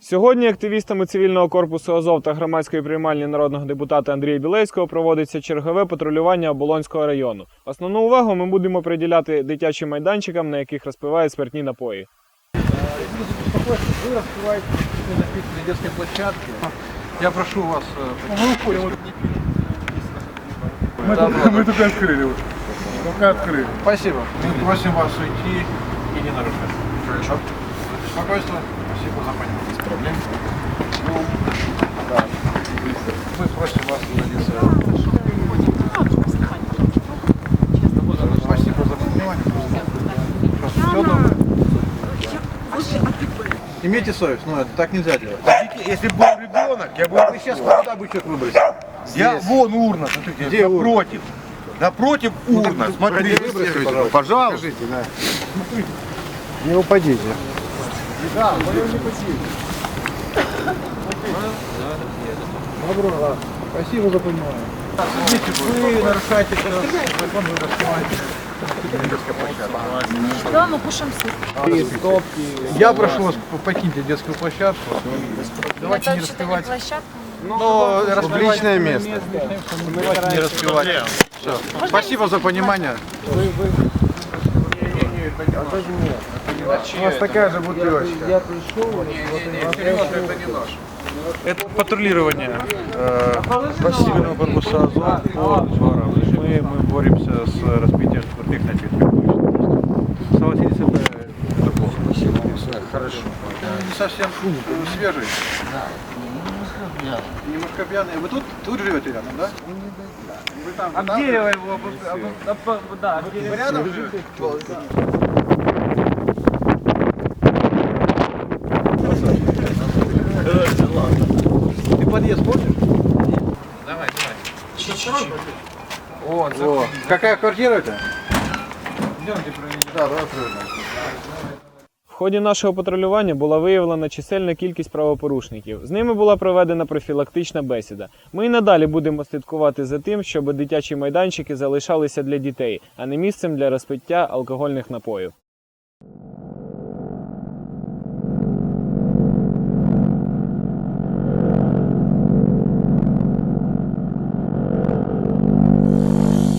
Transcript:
Сьогодні активістами цивільного корпусу Азов та громадської приймальні народного депутата Андрія Білейського проводиться чергове патрулювання Оболонського району. Основну увагу ми будемо приділяти дитячим майданчикам, на яких розпивають спиртні напої. Вы раскрываете напитки на детской площадке. Я прошу вас... э, Мы уходим. Мы, только, мы только открыли. вот. Только открыли. Спасибо. Мы просим вас уйти и не нарушать. Хорошо. Спокойствие. Спасибо за понимание. Без проблем. Ну, да. Мы просим вас удалиться. Спасибо за добро. Имейте совесть, ну это так нельзя делать. Если бы был ребенок, я бы... Вы сейчас куда бы человек выбросили? Я вон урна, смотрите, Где урна? напротив. Напротив урна, смотри. Выбросите, пожалуйста. Пожалуйста. Не упадите. Добро, да. Спасибо за понимание. Вы нарушаете закон, вы раскрываете. Да, мы кушаем суп. Я прошу вас, покиньте детскую площадку. Давайте не раскрывать. площадка. Но публичное место. Не раскрывать. Все. Спасибо за понимание. У вас такая же бутылочка. Я пришел. это не наш. Это патрулирование э, пассивного корпуса Азов по дворам. Мы, мы боремся с распитием спиртных напитков. Согласитесь, это, это плохо. Хорошо. Не совсем свежий. Немножко пьяный. Вы тут, тут живете рядом, да? Вы там, да? Дерево его, да, Вы рядом живете? Ты подъезд помнишь? Давай, давай. Чуть-чуть. Вот, Какая квартира у тебя? Идемте проведем. Да, давай проведем. Ході нашого патрулювання була виявлена чисельна кількість правопорушників. З ними була проведена профілактична бесіда. Ми і надалі будемо слідкувати за тим, щоб дитячі майданчики залишалися для дітей, а не місцем для розпиття алкогольних напоїв.